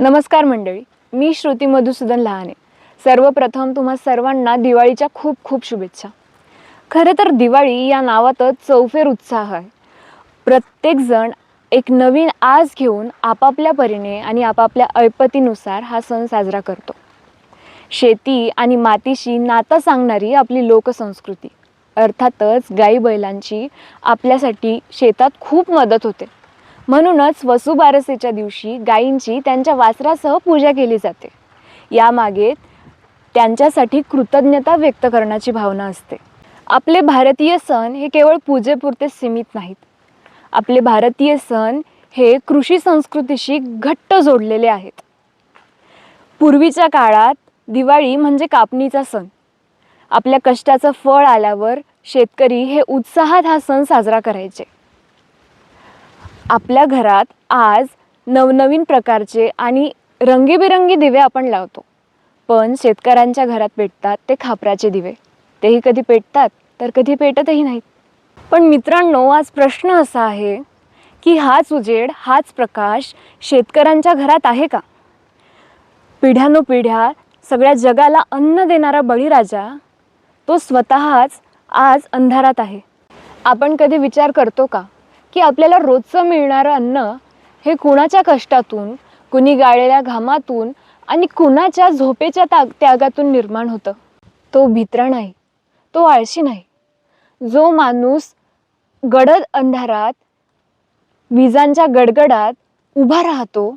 नमस्कार मंडळी मी श्रुती मधुसूदन लहाने. सर्वप्रथम तुम्हा सर्वांना दिवाळीच्या खूप खूप शुभेच्छा. खरं तर दिवाळी या नावातच चौफेर उत्साह आहे. प्रत्येकजण एक नवीन आज घेऊन आपापल्या परीने आणि आपापल्या ऐपतीनुसार हा सण साजरा करतो. शेती आणि मातीशी नातं सांगणारी आपली लोकसंस्कृती अर्थातच गाई बैलांची आपल्यासाठी शेतात खूप मदत होते. म्हणूनच वसुबारसेच्या दिवशी गायींची त्यांच्या वासरासह पूजा केली जाते. यामागे त्यांच्यासाठी कृतज्ञता व्यक्त करण्याची भावना असते. आपले भारतीय सण हे केवळ पूजेपुरते सीमित नाहीत. आपले भारतीय सण हे कृषी संस्कृतीशी घट्ट जोडलेले आहेत. पूर्वीच्या काळात दिवाळी म्हणजे कापणीचा सण. आपल्या कष्टाचं फळ आल्यावर शेतकरी हे उत्साहात हा सण साजरा करायचे. आपल्या घरात आज नवनवीन प्रकारचे आणि रंगीबेरंगी दिवे आपण लावतो. पण शेतकऱ्यांच्या घरात पेटतात ते खापराचे दिवे. तेही कधी पेटतात तर कधी पेटतही नाहीत. पण मित्रांनो आज प्रश्न असा आहे की हाच उजेड हाच प्रकाश शेतकऱ्यांच्या घरात आहे का? पिढ्यानुपिढ्या सगळ्या जगाला अन्न देणारा बळीराजा तो स्वतःच आज अंधारात आहे. आपण कधी विचार करतो का? की आपल्याला रोजचं मिळणारं अन्न हे कुणाच्या कष्टातून कुणी गाळलेल्या घामातून आणि कुणाच्या झोपेच्या ताग त्यागातून निर्माण होतं? तो भित्रा नाही तो आळशी नाही. जो माणूस गडद अंधारात विजांच्या गडगडात उभा राहतो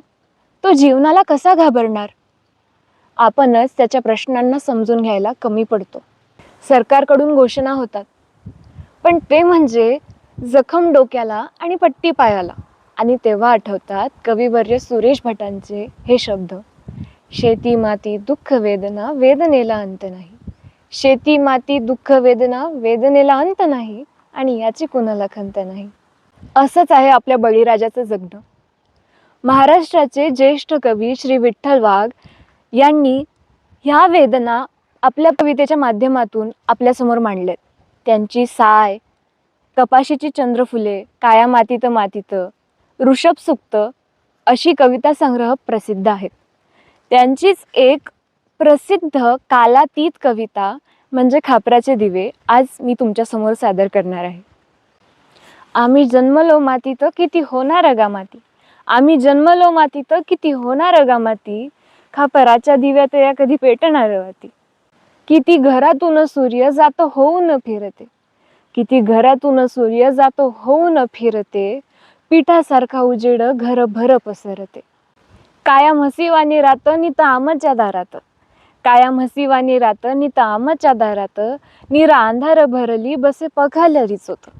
तो जीवनाला कसा घाबरणार? आपणच त्याच्या प्रश्नांना समजून घ्यायला कमी पडतो. सरकारकडून घोषणा होतात. पण ते म्हणजे जखम डोक्याला आणि पट्टी पायाला. आणि तेव्हा आठवतात कविवर्य सुरेश भटांचे हे शब्द. शेती माती दुःख वेदना वेदनेला अंत नाही. शेती माती दुःख वेदना वेदनेला अंत नाही आणि याची कुणाला खंत नाही. असंच आहे आपल्या बळीराजाचं जगणं. महाराष्ट्राचे ज्येष्ठ कवी श्री विठ्ठल वाघ यांनी ह्या वेदना आपल्या कवितेच्या माध्यमातून आपल्यासमोर मांडल्यात. त्यांची साय कपाशीची चंद्रफुले काया मातीत मातीत ऋषभ सुक्त अशी कविता संग्रह प्रसिद्ध आहेत. त्यांचीच एक प्रसिद्ध कालातीत कविता म्हणजे खापराचे दिवे आज मी तुमच्यासमोर सादर करणार आहे. आम्ही जन्मलो मातीत किती होणार गा माती? आम्ही जन्मलो मातीत किती होणार गा माती? खापराच्या दिव्यात या कधी पेटणार वाती किती घरातून सूर्य जात होऊन फिरते? किती घरातून सूर्य जातो होऊन फिरते पिठासारखा उजेड घरभर पसरते. कायम हसीवानी रात नित आमच्या दारात. कायम हसीवानी रात नित आमच्या दारात. निरा अंधार भरली बसे पखाल रिचोत.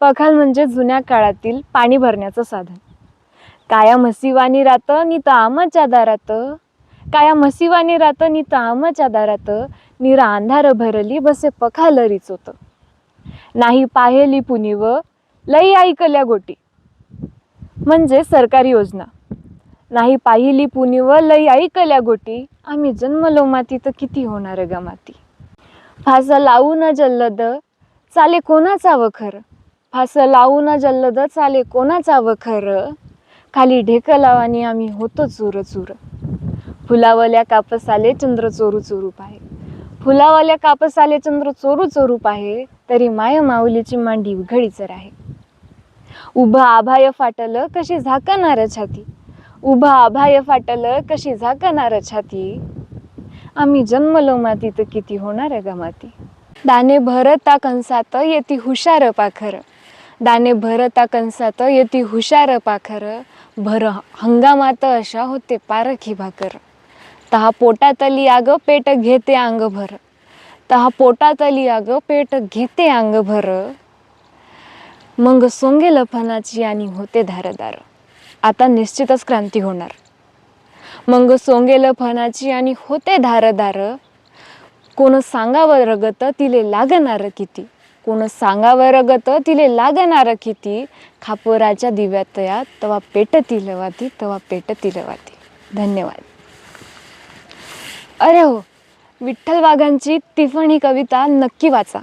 पखाल म्हणजे जुन्या काळातील पाणी भरण्याचं साधन. कायम हसीवानी रात नित आमच्या दारात. काया म्हसीवाने रात नित आमच्या दारात. निरा अंधार भरली बसे पखाल रिचोत. नाही पाहेली पुनिव लई ऐकल्या गोटी. म्हणजे सरकारी योजना. नाही पाहिली पुनिव लई ऐकल्या गोटी. आम्ही जन्मलो माती तर किती होणार ग माती? फास लावू न जल्लद चाले कोणाचा वखर फास लावू न जल्लद चाले कोणाचा वखर खाली ढेक लावानी आम्ही होतो चूर चोर. फुलावल्या कापसाले चंद्र चोरू चोरू पाहे. फुलावल्या कापसाले चंद्र चोरू चोरू पाहे. तरी माय माऊलीची मांडी उघडीचर आहे उभं आभाय फाटल कशी झाकणार छाती? उभं आभाय फाटल कशी झाकणार छाती? आम्ही जन्मलो माती तर किती होणार ग माती? दाने भरता कंसात येती हुशार पाखर. दाने भरता कंसात येती हुशार पाखर. भर हंगामात अशा होते पारखी भाकर. तहा पोटातली आग पेट घेते अंग भर तहा पोटातली अगं पेट घेते अंग भर मग सोंगे लफनाची आणि होते धारदार. आता निश्चितच क्रांती होणार. मग सोंगे लफनाची आणि होते धारदार कोण सांगावं रगत तिले लागणार किती? कोण सांगावं रगत तिले लागणार किती? खापराच्या दिव्यात या तवा पेट तिलवाती तवा पेट तिलवाती. धन्यवाद. अरे हो विठ्ठल वाघांची तिफण ही कविता नक्की वाचा.